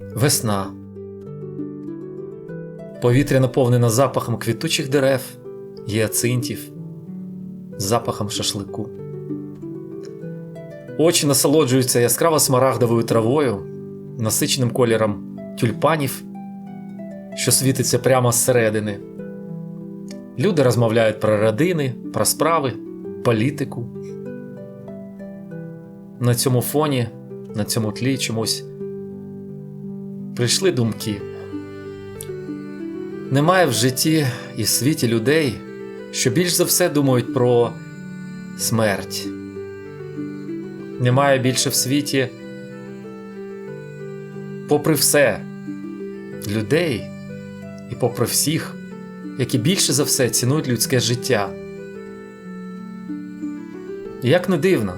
Весна. Повітря наповнено запахом квітучих дерев, гіацинтів, запахом шашлику. Очі насолоджуються яскраво смарагдовою травою, насиченим кольором тюльпанів, що світиться прямо зсередини. Люди розмовляють про родини, про справи, політику. На цьому фоні, на цьому тлі чомусь прийшли думки. Немає в житті і світі людей, що більш за все думають про смерть. Немає більше в світі, попри все, людей і попри всіх, які більше за все цінують людське життя. Як не дивно,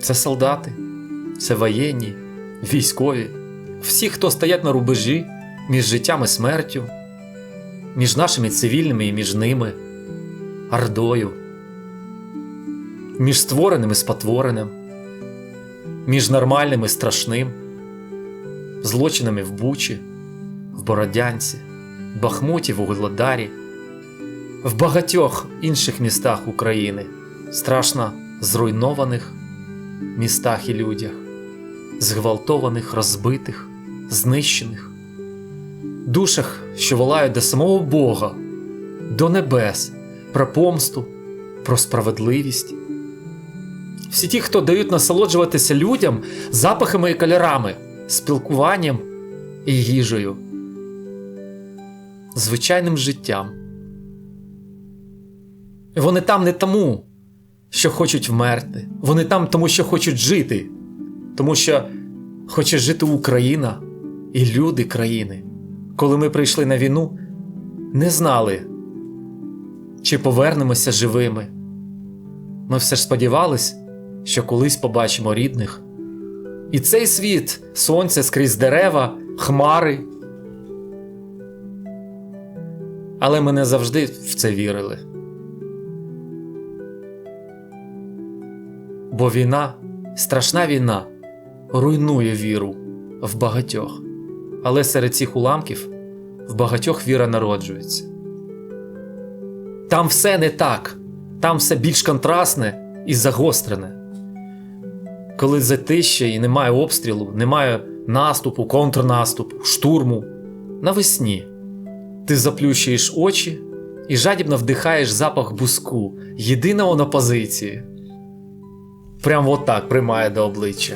це солдати, це воєнні, військові, всі, хто стоять на рубежі між життям і смертю, між нашими цивільними і між ними, ордою, між створеним і спотвореним, між нормальним і страшним, злочинами в Бучі, в Бородянці, Бахмуті, в Угледарі, в багатьох інших містах України, страшно зруйнованих містах і людях, зґвалтованих, розбитих, знищених, душах, що волають до самого Бога, до небес, про помсту, про справедливість. Всі ті, хто дають насолоджуватися людям запахами і кольорами, спілкуванням і їжею, звичайним життям. Вони там не тому, що хочуть вмерти. Вони там тому, що хочуть жити, тому що хоче жити Україна і люди країни. Коли ми прийшли на війну, не знали, чи повернемося живими. Ми все ж сподівались, що колись побачимо рідних. І цей світ, сонце скрізь дерева, хмари. Але ми не завжди в це вірили. Бо війна, страшна війна, руйнує віру в багатьох. Але серед цих уламків в багатьох віра народжується. Там все не так, там все більш контрастне і загострене. Коли затище і немає обстрілу, немає наступу, контрнаступу, штурму, навесні ти заплющуєш очі і жадібно вдихаєш запах буску, єдиного на позиції. Прям отак приймає до обличчя.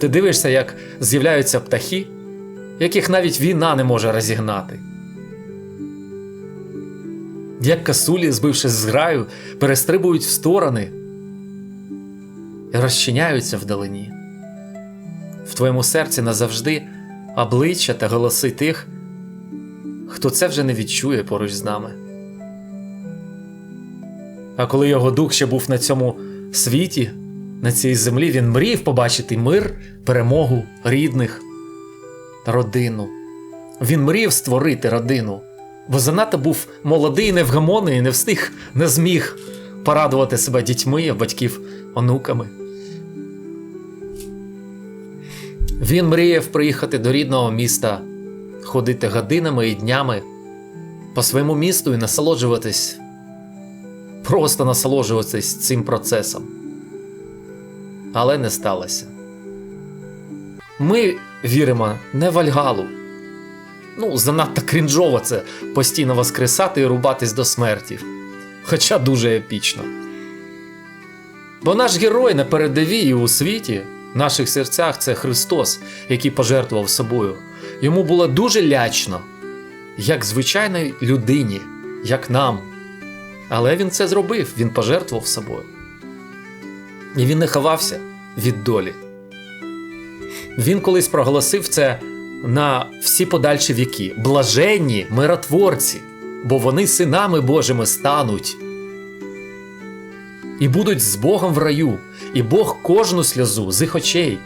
Ти дивишся, як з'являються птахи, яких навіть війна не може розігнати. Як касулі, збившись з граю, перестрибують в сторони і розчиняються вдалині. В твоєму серці назавжди обличчя та голоси тих, хто це вже не відчує поруч з нами. А коли його дух ще був на цьому світі, на цій землі, він мріяв побачити мир, перемогу, рідних, родину. Він мріяв створити родину, бо занадто був молодий, невгамонний, не встиг, не зміг порадувати себе дітьми, батьків, онуками. Він мріяв приїхати до рідного міста, ходити годинами і днями по своєму місту і насолоджуватись, просто насолоджуватись цим процесом. Але не сталося. Ми віримо не в Альгалу. Ну, занадто крінжово це постійно воскресати і рубатись до смерті. Хоча дуже епічно. Бо наш герой на передовій і у світі, в наших серцях це Христос, який пожертвував собою. Йому було дуже лячно, як звичайній людині, як нам. Але він це зробив, він пожертвував собою. І він не ховався від долі. Він колись проголосив це на всі подальші віки. Блаженні миротворці, бо вони синами Божими стануть. І будуть з Богом в раю, і Бог кожну сльозу з їх очей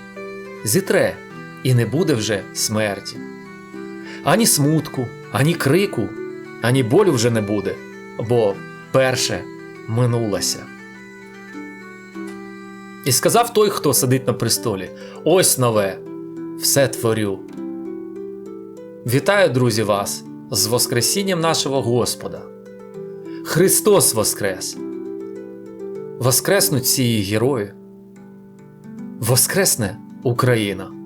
зітре, і не буде вже смерті. Ані смутку, ані крику, ані болю вже не буде, бо перше минулося. І сказав той, хто сидить на престолі: ось нове, все творю. Вітаю, друзі, вас з Воскресінням нашого Господа. Христос Воскрес! Воскреснуть ці герої. Воскресне Україна!